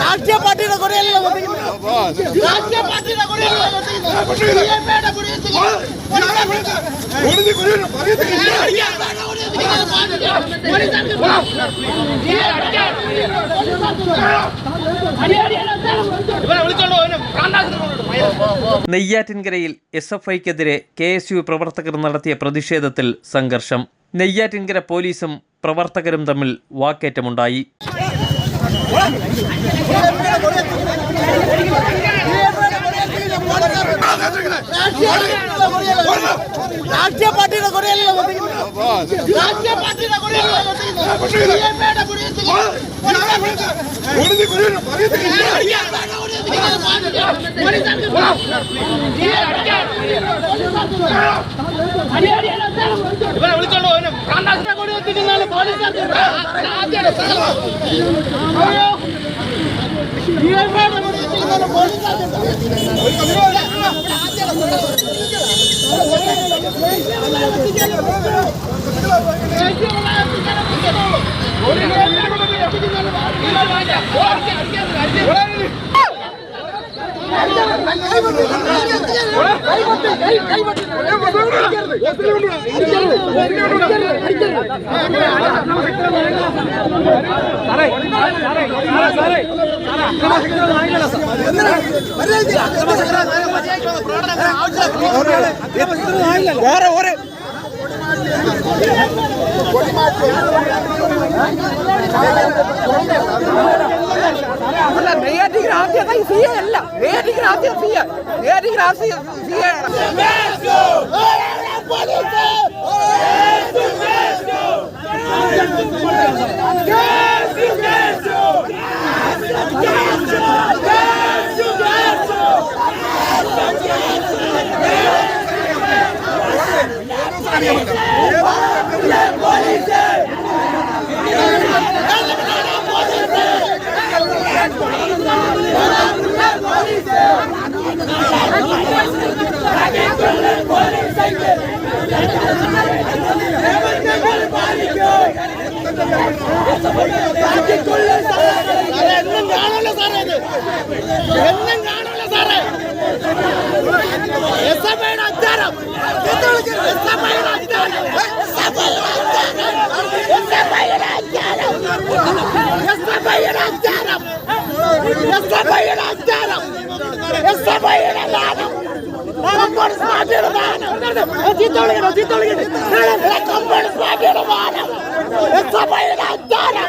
രാഷ്ട്രീയ പാർട്ടിയുടെ കൊടിയല്ല രാഷ്ട്രീയ പാർട്ടിയുടെ നെയ്യാറ്റിൻകരയിൽ എസ് എഫ് ഐക്കെതിരെ കെ എസ് യു പ്രവർത്തകർ നടത്തിയ പ്രതിഷേധത്തിൽ സംഘർഷം. നെയ്യാറ്റിൻകര പോലീസും പ്രവർത്തകരും തമ്മിൽ വാക്കേറ്റമുണ്ടായി. ¡Vamos! ¡Vamos! ¡Vamos! രാഷ്ട്രീയ പാർട്ടിയുടെ കൊടിയല്ല രാഷ്ട്രീയ പാർട്ടിയുടെ കൊടിയല്ല അല്ല നെയ്യാറ്റിക്കര ആദ്യം സി എ അല്ല. നെയ്യാറ്റിക്കര ആദ്യം സി എ. നെയ്യാറ്റിക്കര ആദ്യം സി എ എന്നും കാണുമല്ലോ സാറേ ഇത് എന്നും കാണുമല്ലോ സാറേ എസ് എഫ് ഐയുടെ അച്ചാരം എസ് എഫ് ഐയുടെ അച്ചാരം എസ് എഫ് ഐയുടെ അച്ചാരം എസ് എഫ് ഐയുടെ അച്ചാരം എസ് എഫ് ഐയുടെ അച്ചാരം എസ് എഫ് ഐയുടെ ദാനം കമ്മ്യൂണിസ്റ്റ് പാർട്ടിയുടെ ദാനം ചീത്തോളിക്കണോ ചീത്തോളിക്കട്ടെ കമ്മ്യൂണിസ്റ്റ് പാർട്ടിയുടെ ദാനം എസ് എഫ് ഐയുടെ അച്ചാരം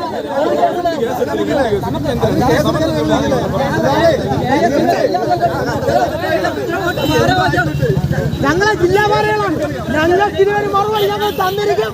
ഞങ്ങളെ ജില്ലാ ഭാരകളാണ് ഞങ്ങൾക്ക് ഇതുവരെ മറുപടി ഞങ്ങൾ തന്നിരിക്കും.